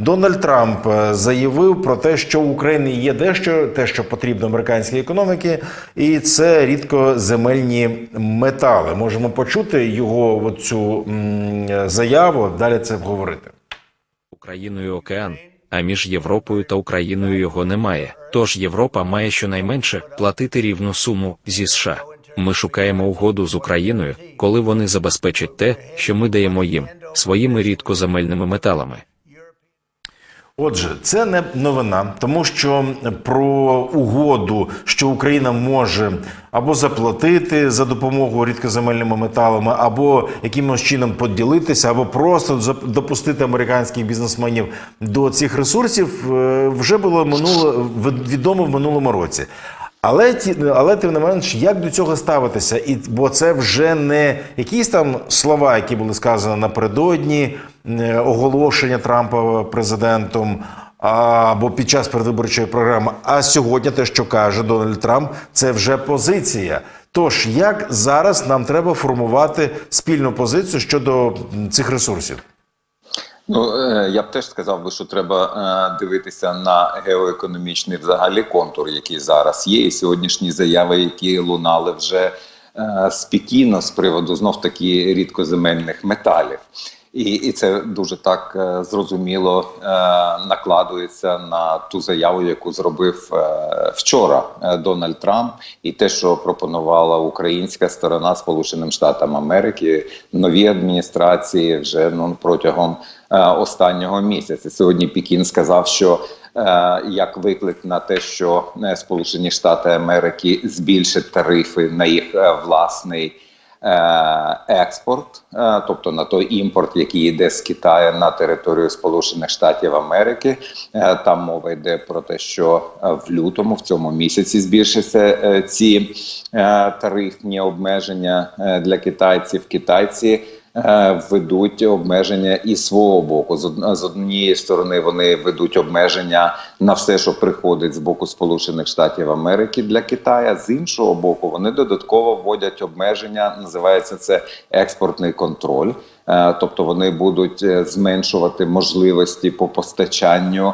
Дональд Трамп е, заявив про те, що в Україні є дещо, те, що потрібно американській економіці, і це рідкоземельні метали. Можемо почути його цю заяву. Далі це обговорити. Україною океан, а між Європою та Україною його немає. Тож Європа має щонайменше платити рівну суму зі США. Ми шукаємо угоду з Україною, коли вони забезпечать те, що ми даємо їм своїми рідкоземельними металами. Отже, це не новина, тому що про угоду, що Україна може або заплатити за допомогою рідкоземельними металами, або якимось чином поділитися, або просто допустити американських бізнесменів до цих ресурсів, е, вже було минуло відомо в минулому році. Але ті, але тим не менш, як до цього ставитися? І бо це вже не якісь там слова, які були сказані напередодні оголошення Трампа президентом або під час передвиборчої програми. А сьогодні те, що каже Дональд Трамп, це вже позиція. Тож як зараз нам треба формувати спільну позицію щодо цих ресурсів? Ну е, я б теж сказав би, що треба е, дивитися на геоекономічний взагалі контур, який зараз є, і сьогоднішні заяви, які лунали вже е, спокійно з приводу знов таки рідкоземельних металів. І, і це дуже так е, зрозуміло е, накладується на ту заяву, яку зробив е, вчора е, Дональд Трамп, і те, що пропонувала українська сторона Сполученим Штатам Америки, нові адміністрації вже ну протягом е, останнього місяця. Сьогодні Пекін сказав, що е, як виклик на те, що е, Сполучені Штати Америки збільшать тарифи на їх власний. Е, Експорт, е, тобто на той імпорт, який йде з Китаю на територію Сполучених Штатів Америки, Е, там мова йде про те, що в лютому, в цьому місяці, збільшаться е, ці тарифні обмеження для китайців. Китайці ведуть обмеження і свого боку. З однієї сторони вони ведуть обмеження на все, що приходить з боку Сполучених Штатів Америки для Китая. З іншого боку, вони додатково вводять обмеження. Називається це експортний контроль. Е, Тобто вони будуть е, зменшувати можливості по постачанню е,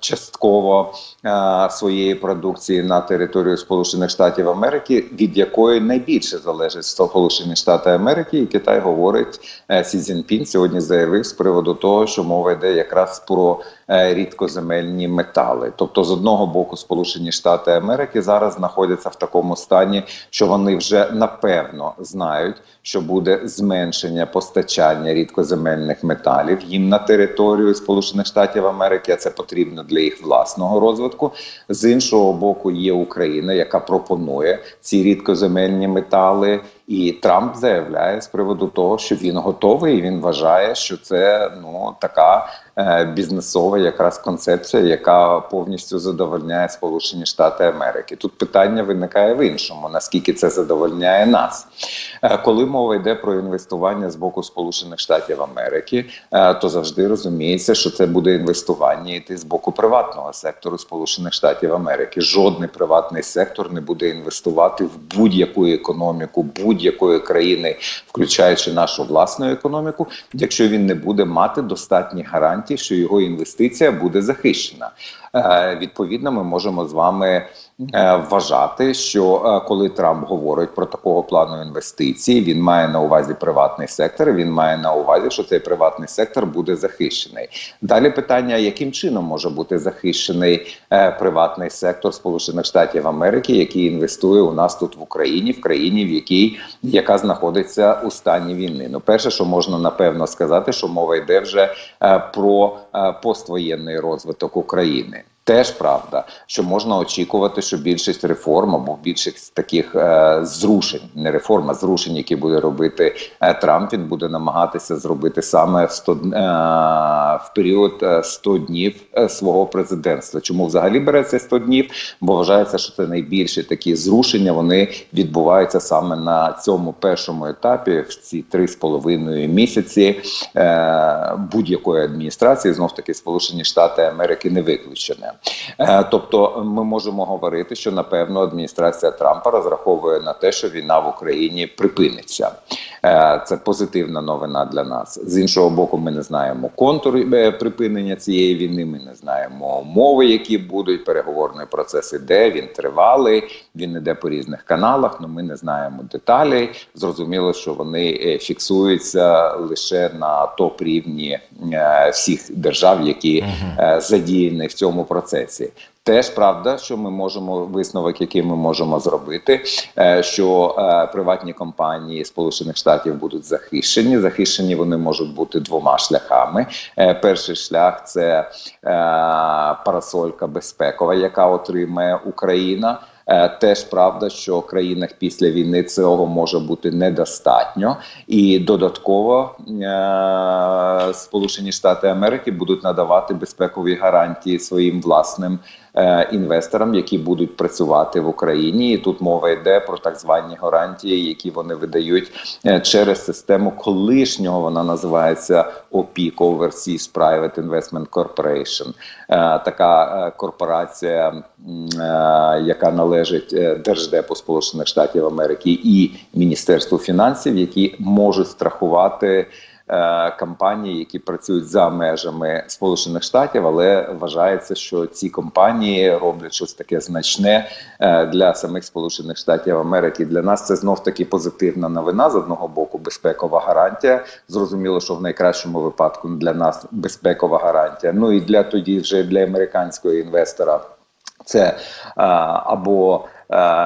частково е, своєї продукції на територію Сполучених Штатів Америки, від якої найбільше залежить Сполучені Штати Америки, і Китай говорить е, Сі Цзіньпін сьогодні заявив з приводу того, що мова йде якраз про е, рідкоземельні метали. Тобто, з одного боку, Сполучені Штати Америки зараз знаходяться в такому стані, що вони вже напевно знають, що буде зменшення постачання рідкоземельних металів їм на територію Сполучених Штатів Америки. А це потрібно для їх власного розвитку. З іншого боку, є Україна, яка пропонує ці рідкоземельні метали. І Трамп заявляє з приводу того, що він готовий, і він вважає, що це ну така е, бізнесова якраз концепція, яка повністю задовольняє Сполучені Штати Америки. Тут питання виникає в іншому: наскільки це задовольняє нас, Е, коли мова йде про інвестування з боку Сполучених Штатів Америки, е, то завжди розуміється, що це буде інвестування йти з боку приватного сектору Сполучених Штатів Америки. Жодний приватний сектор не буде інвестувати в будь-яку економіку будь-якої країни, включаючи нашу власну економіку, якщо він не буде мати достатні гарантії, що його інвестиція буде захищена. Е, Відповідно, ми можемо з вами вважати, що е, коли Трамп говорить про такого плану інвестицій, він має на увазі приватний сектор. Він має на увазі, що цей приватний сектор буде захищений. Далі питання: яким чином може бути захищений е, приватний сектор Сполучених Штатів Америки, який інвестує у нас тут в Україні, в країні, в якій яка знаходиться у стані війни? Ну, перше, що можна напевно сказати, що мова йде вже е, про е, поствоєнний розвиток України. Теж правда, що можна очікувати, що більшість реформ або більшість таких е, зрушень, не реформ, а зрушень, які буде робити е, Трамп, він буде намагатися зробити саме в 100, е, в період е, 100 днів е, свого президентства. Чому взагалі береться 100 днів? Бо вважається, що це найбільші такі зрушення. Вони відбуваються саме на цьому першому етапі, в ці три з половиною місяці е, будь-якої адміністрації, знов таки Сполучені Штати Америки не виключені. Е, Тобто, ми можемо говорити, що напевно адміністрація Трампа розраховує на те, що війна в Україні припиниться. Е, Це позитивна новина для нас. З іншого боку, ми не знаємо контур е, припинення цієї війни. Ми не знаємо умови, які будуть. Переговорний процес іде. Він тривалий. Він іде по різних каналах. але ми не знаємо деталей. Зрозуміло, що вони е, фіксуються лише на топ рівні всіх держав, які задіяні в цьому процесі. Теж правда, що ми можемо висновок, який ми можемо зробити, е, що е, приватні компанії Сполучених Штатів будуть захищені. Захищені вони можуть бути двома шляхами. Е, Перший шлях це парасолька безпекова, яка отримає Україна. Теж правда, що в країнах після війни цього може бути недостатньо, і додатково Сполучені Штати Америки будуть надавати безпекові гарантії своїм власним інвесторам, які будуть працювати в Україні. І тут мова йде про так звані гарантії, які вони видають е, через систему колишнього. Вона називається OPIC, Overseas Private Investment Corporation. Е, така е, корпорація, е, яка належить е, Держдепу Сполучених Штатів Америки і Міністерству фінансів, які можуть страхувати. Е, які працюють за межами Сполучених Штатів, але вважається, що ці компанії роблять щось таке значне е, для самих Сполучених Штатів Америки. Для нас це знов таки позитивна новина з одного боку, безпекова гарантія. Зрозуміло, що в найкращому випадку для нас безпекова гарантія. Ну і для тоді вже для американського інвестора це а, або е,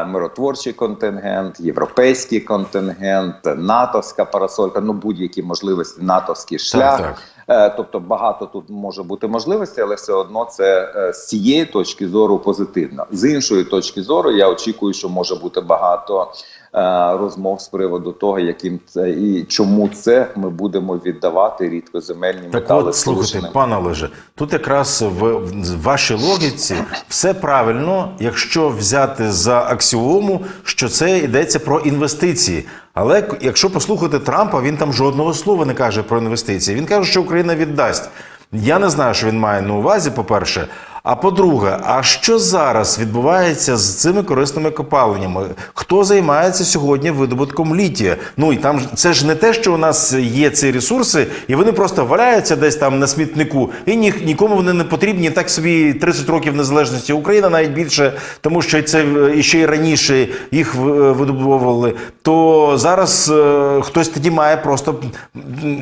миротворчий контингент, європейський контингент, натовська парасолька, ну будь-які можливості, натовський шлях. так. так. Тобто багато тут може бути можливостей, але все одно це е, з цієї точки зору позитивно. З іншої точки зору, я очікую, що може бути багато е, розмов з приводу того, яким це і чому це ми будемо віддавати рідкоземельні Так метали от, слухайте, пане Олеже, тут якраз в, в вашій логіці все правильно, якщо взяти за аксіому, що це йдеться про інвестиції. Але якщо послухати Трампа, він там жодного слова не каже про інвестиції. Він каже, що Україна віддасть. Я не знаю, що він має на увазі, по-перше. А по-друге, а що зараз відбувається з цими корисними копаленнями? Хто займається сьогодні видобутком літія? Ну і там це ж не те, що у нас є ці ресурси, і вони просто валяються десь там на смітнику, і ні, нікому вони не потрібні. Так собі 30 років незалежності Україна навіть більше, тому що це е, ще й раніше їх е, видобували. То зараз е, хтось тоді має просто,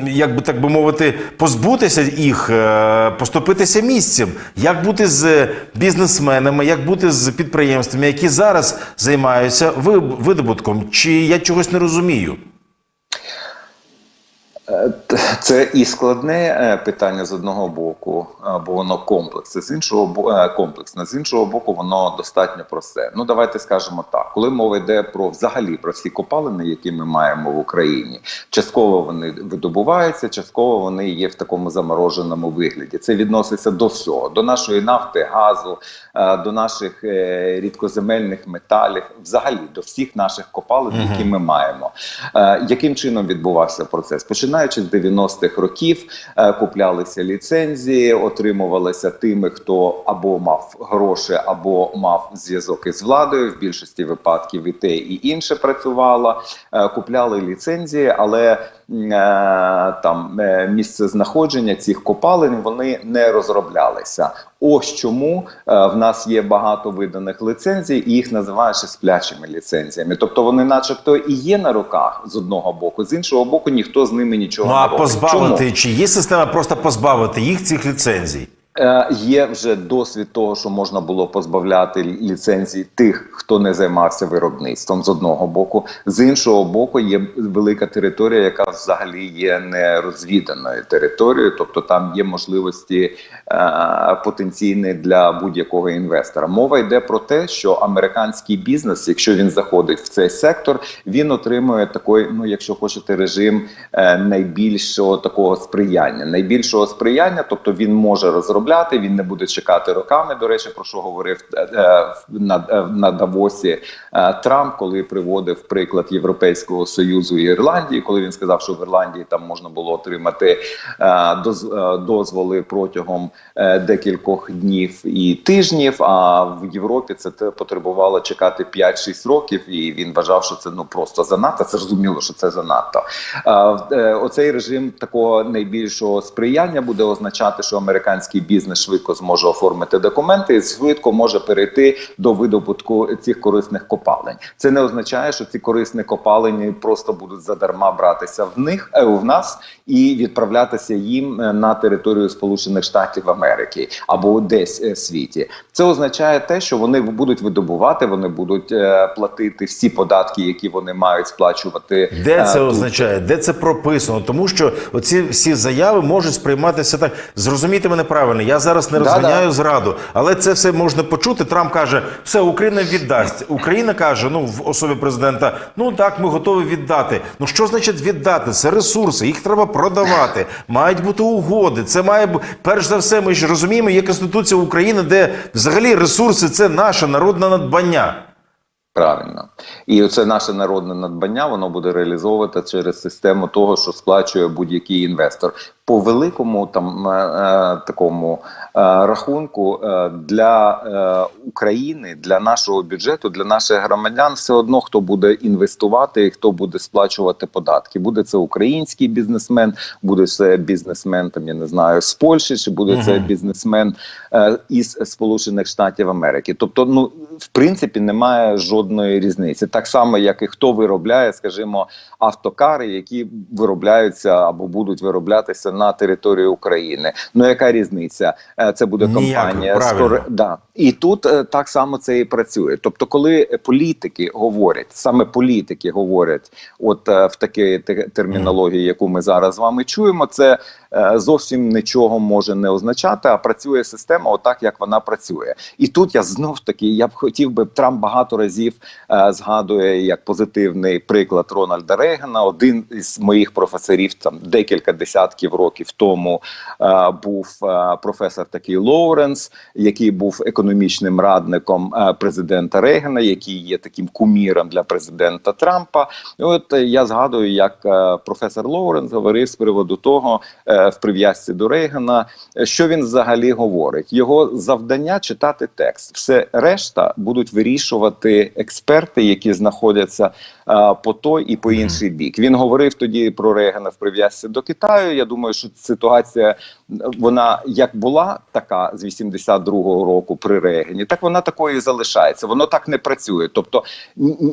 як би так би мовити, позбутися їх, е, поступитися місцем. Як бути з бізнесменами, як бути з підприємствами, які зараз займаються ви- видобутком? Чи я чогось не розумію? Це і складне е, питання з одного боку, е, бо воно комплексне, з іншого е, комплексне, з іншого боку, воно достатньо просте. Ну давайте скажемо так: коли мова йде про взагалі про всі копалини, які ми маємо в Україні, частково вони видобуваються, частково вони є в такому замороженому вигляді. Це відноситься до всього: до нашої нафти, газу, до наших рідкоземельних металів, взагалі до всіх наших копалин, які ми маємо. Яким чином відбувався процес? Починаючи з 90-х років, е, куплялися ліцензії, отримувалися тими, хто або мав гроші, або мав зв'язок із владою. В більшості випадків і те, і інше працювало. Е, Купляли ліцензії, але там е, місце знаходження цих копалин вони не розроблялися. Ось чому е, в нас є багато виданих ліцензій, і їх називають ще сплячими ліцензіями. Тобто вони, начебто, і є на руках з одного боку, з іншого боку, ніхто з ними нічого Ну не а робить. позбавити, Чому? чи є система просто позбавити їх цих ліцензій? Е, Є вже досвід того, що можна було позбавляти ліцензій тих, хто не займався виробництвом з одного боку. З іншого боку, є велика територія, яка взагалі є нерозвіданою територією, тобто там є можливості е, потенційні для будь-якого інвестора. Мова йде про те, що американський бізнес, якщо він заходить в цей сектор, він отримує такий, ну якщо хочете, режим е, найбільшого такого сприяння, найбільшого сприяння, тобто він може розробляти. Він не буде чекати роками. До речі, про що говорив е, е, на, е, на Давосі Трамп, коли приводив приклад Європейського союзу і Ірландії, коли він сказав, що в Ірландії там можна було отримати доз- дозволи протягом декількох днів і тижнів. А в Європі це потребувало чекати 5-6 років, і він вважав, що це ну просто занадто. Це зрозуміло, що це занадто. Оцей режим такого найбільшого сприяння буде означати, що американський бізнес швидко зможе оформити документи і швидко може перейти до видобутку цих корисних копалень. Це не означає, що ці корисні копалені просто будуть задарма братися в них е, в нас і відправлятися їм е, на територію Сполучених Штатів Америки або десь е, в світі. Це означає те, що вони будуть видобувати, вони будуть е, платити всі податки, які вони мають сплачувати. Де е, це тут. означає? Де це прописано? Тому що оці всі заяви можуть сприйматися так. Зрозумійте мене правильно. Я зараз не розганяю да. зраду, але це все можна почути. Трамп каже, все Україна віддасть. Україна каже, ну в особі президента, ну так, ми готові віддати. Ну що значить віддати? Це ресурси, їх треба продавати. Мають бути угоди. Це має бу- перш за все. Ми ж розуміємо, є конституція України, де взагалі ресурси це наше народне надбання. Правильно, і це наше народне надбання. Воно буде реалізовувати через систему того, що сплачує будь-який інвестор. По великому там е, е, такому е, рахунку для України, для нашого бюджету, для наших громадян, все одно хто буде інвестувати і хто буде сплачувати податки. Буде це український бізнесмен, буде це бізнесмен там, я не знаю, з Польщі, чи буде це бізнесмен із Сполучених Штатів Америки. Тобто, ну в принципі, немає жодної різниці. Так само, як і хто виробляє, скажімо, автокари, які виробляються або будуть вироблятися на території України. Ну яка різниця? Е, Це буде компанія. Скоре- Да. І тут е, так само це і працює. Тобто, коли політики говорять, саме політики говорять, от е, в такій термінології, яку ми зараз з вами чуємо, це зовсім нічого може не означати, а працює система отак, як вона працює. І тут я знов таки я б хотів би Трамп багато разів згадує як позитивний приклад Рональда Рейгана. Один із моїх професорів там декілька десятків років тому е, був е, професор такий Лоуренс, який був економічним радником е, президента Рейгана, який є таким куміром для президента Трампа. І от я згадую, як професор Лоуренс говорив з приводу того в прив'язці до Рейгана, що він взагалі говорить. Його завдання читати текст. Все решта будуть вирішувати експерти, які знаходяться е, по той і по інший бік. Він говорив тоді про регена в прив'язці до Китаю. Я думаю, що ситуація вона як була така з 82-го року при Регені, так вона такою і залишається. Воно так не працює. Тобто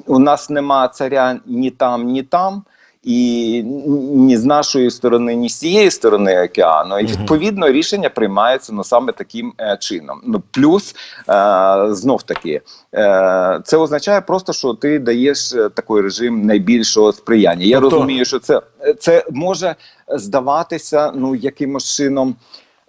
у нас нема царя ні там, ні там. І ні з нашої сторони, ні з цієї сторони океану, і відповідно рішення приймаються ну саме таким е, чином. Ну плюс е, знов таки е, це означає просто, що ти даєш е, такий режим найбільшого сприяння. Я Тобто- розумію, що це, це може здаватися ну якимось чином.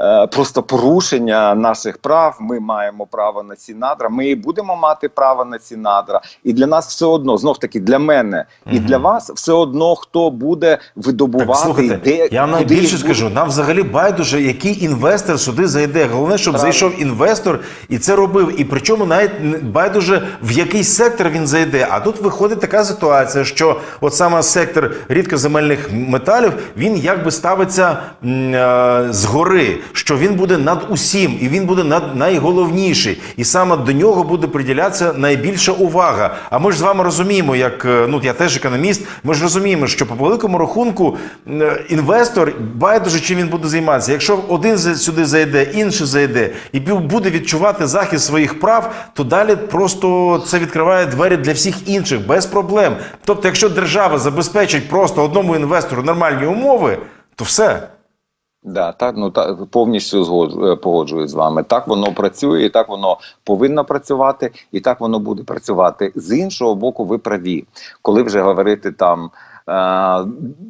Е, Просто порушення наших прав. Ми маємо право на ці надра. Ми і будемо мати право на ці надра. І для нас все одно, знов таки, для мене і для вас все одно, хто буде видобувати Так, слухайте, де я вам їх скажу, нам взагалі байдуже, який інвестор сюди зайде. Головне, щоб Правильно. зайшов інвестор і це робив. І причому навіть байдуже в який сектор він зайде. А тут виходить така ситуація, що от саме сектор рідкоземельних металів він якби ставиться е, згори, що він буде над усім, і він буде над найголовніший. І саме до нього буде приділятися найбільша увага. А ми ж з вами розуміємо, як е, ну я теж економіст. Ми ж розуміємо, що по великому рахунку е, інвестор байдуже чим він буде займатися. Якщо один сюди зайде, інший зайде, і буде відчувати захист своїх прав, то далі просто це відкриває двері для всіх інших без проблем. Тобто, якщо держава забезпечить просто одному інвестору нормальні умови, то все. Да, так ну та повністю згод е, погоджуюсь з вами. Так воно працює, і так воно повинно працювати, і так воно буде працювати. З іншого боку, ви праві, коли вже говорити там. е,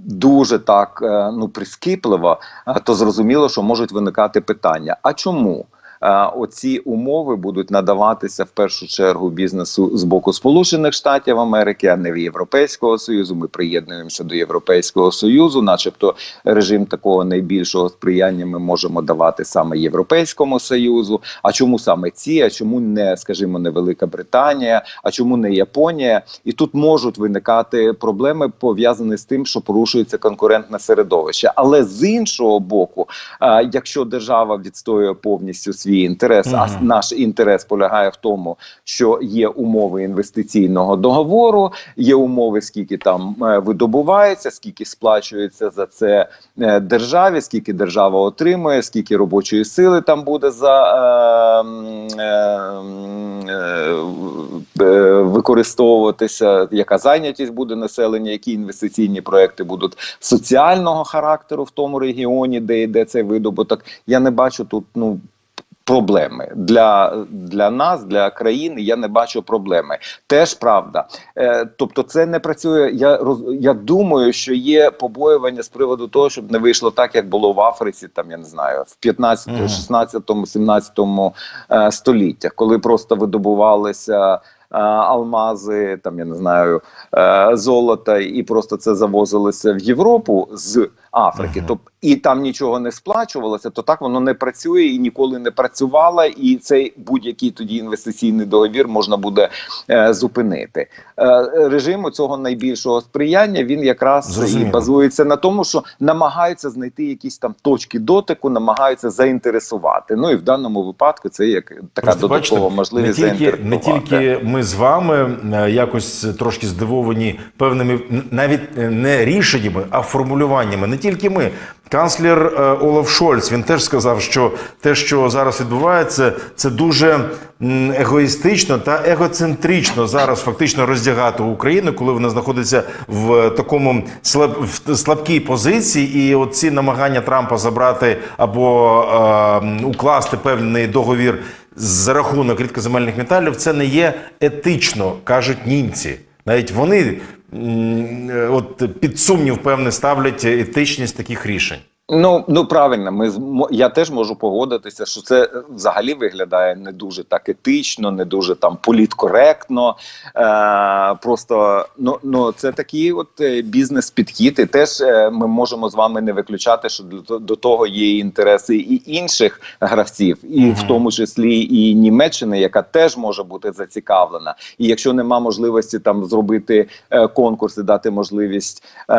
Дуже так е, ну прискіпливо, то зрозуміло, що можуть виникати питання. А чому? Е, оці умови будуть надаватися в першу чергу бізнесу з боку Сполучених Штатів Америки, а не в Європейського Союзу. Ми приєднуємося до Європейського Союзу, начебто режим такого найбільшого сприяння ми можемо давати саме Європейському Союзу. А чому саме ці? А чому не, скажімо, не Велика Британія? А чому не Японія? І тут можуть виникати проблеми пов'язані з тим, що порушується конкурентне середовище. Але з іншого боку, якщо держава відстоює повністю свій інтерес, а наш інтерес полягає в тому, що є умови інвестиційного договору, є умови, скільки там е, видобувається, скільки сплачується за це е, державі, скільки держава отримує, скільки робочої сили там буде за е, е, е, е, використовуватися, яка зайнятість буде населення, які інвестиційні проекти будуть соціального характеру в тому регіоні, де йде цей видобуток. Я не бачу тут ну. Проблеми для, для нас, для країни, я не бачу проблеми. Теж правда. Е, тобто, це не працює. Я роз, я думаю, що є побоювання з приводу того, щоб не вийшло так, як було в Африці, там я не знаю, в 15, Мгм. 16, 17 е, століттях, коли просто видобувалися. е, Алмази, там я не знаю, е, золота, і просто це завозилося в Європу з Африки. Тобто і там нічого не сплачувалося, то так воно не працює і ніколи не працювало. І цей будь-який тоді інвестиційний договір можна буде е, зупинити. Е, режим цього найбільшого сприяння він якраз і базується на тому, що намагаються знайти якісь там точки дотику, намагаються заінтересувати. Ну і в даному випадку це як така Просто додаткова бачите, можливість не тільки, не тільки ми з вами е, якось трошки здивовані певними навіть е, не рішеннями, а формулюваннями. Не тільки ми. Канцлер е, Олаф Шольц він теж сказав, що те, що зараз відбувається, це дуже егоїстично та егоцентрично зараз фактично роздягати Україну, коли вона знаходиться в такому слаб, в слабкій позиції, і оці намагання Трампа забрати або е, укласти певний договір за рахунок рідкоземельних металів, це не є етично, кажуть німці. Навіть вони е, от під сумнів певне ставлять етичність таких рішень. Ну ну правильно, ми я теж можу погодитися, що це е, взагалі виглядає не дуже так етично, не дуже там політкоректно. Е, просто ну, ну це такі от е, бізнес-підхід. І теж е, ми можемо з вами не виключати, що до, до того є інтереси і інших гравців, і Мгм. в тому числі і Німеччини, яка теж може бути зацікавлена. І якщо нема можливості там зробити е, конкурс і дати можливість е,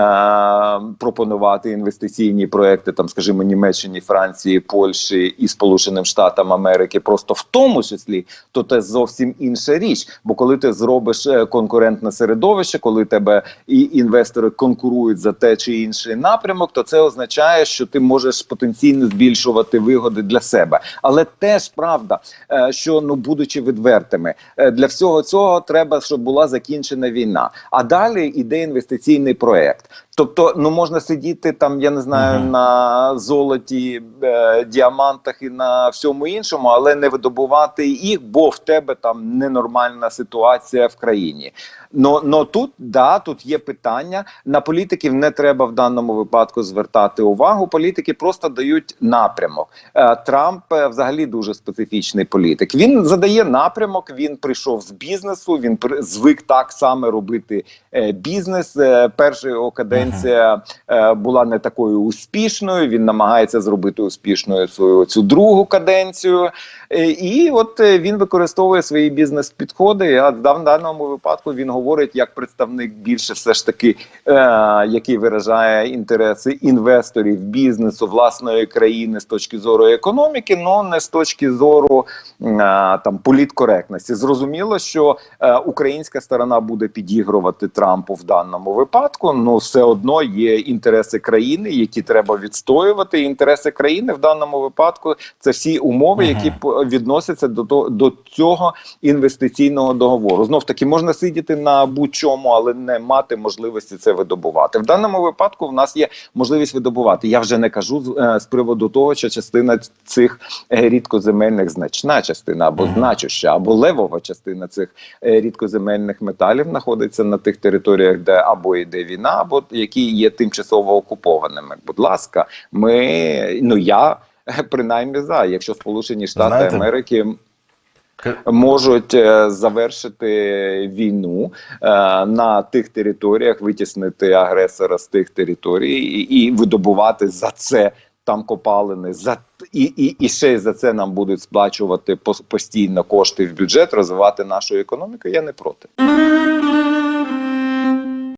пропонувати інвестиційні проекти, там, скажімо, Німеччині, Франції, Польщі і Сполученим Штатам Америки, просто в тому числі, то це зовсім інша річ. Бо коли ти зробиш е, конкурентне середовище, коли тебе і інвестори конкурують за те чи інший напрямок, то це означає, що ти можеш потенційно збільшувати вигоди для себе. Але теж правда, е, що ну будучи відвертими, е, для всього цього треба, щоб була закінчена війна. А далі іде інвестиційний проект. Тобто, ну можна сидіти там, я не знаю, Мгм. на золоті, е, діамантах і на всьому іншому, але не видобувати їх, бо в тебе там ненормальна ситуація в країні. Но, но тут да, тут є питання. На політиків не треба в даному випадку звертати увагу. Політики просто дають напрямок. Е, Трамп е, взагалі дуже специфічний політик. Він задає напрямок. Він прийшов з бізнесу. Він звик так само робити е, бізнес. Перша його каденція була не такою успішною. Він намагається зробити успішною свою цю другу каденцію. І от він використовує свої бізнес-підходи. А в даному випадку він говорить як представник більше, все ж таки, е, який виражає інтереси інвесторів, бізнесу, власної країни з точки зору економіки, але не з точки зору е, там політкоректності. Зрозуміло, що е, українська сторона буде підігрувати Трампу в даному випадку. Ну все одно є інтереси країни, які треба відстоювати. Інтереси країни в даному випадку це всі умови, які відносяться до того до цього інвестиційного договору. Знов таки можна сидіти на будь-чому, але не мати можливості це видобувати. В даному випадку в нас є можливість видобувати. Я вже не кажу з, е, з приводу того, що частина цих е, рідкоземельних значна частина або значуща, або левова частина цих е, рідкоземельних металів знаходиться на тих територіях, де або йде війна, або які є тимчасово окупованими. Будь ласка, ми ну я. принаймні за. Якщо Сполучені Штати Знаєте, Америки можуть е, завершити війну е, на тих територіях, витіснити агресора з тих територій і, видобувати за це там копалини. За і, і, і ще й за це нам будуть сплачувати постійно кошти в бюджет, розвивати нашу економіку. Я не проти.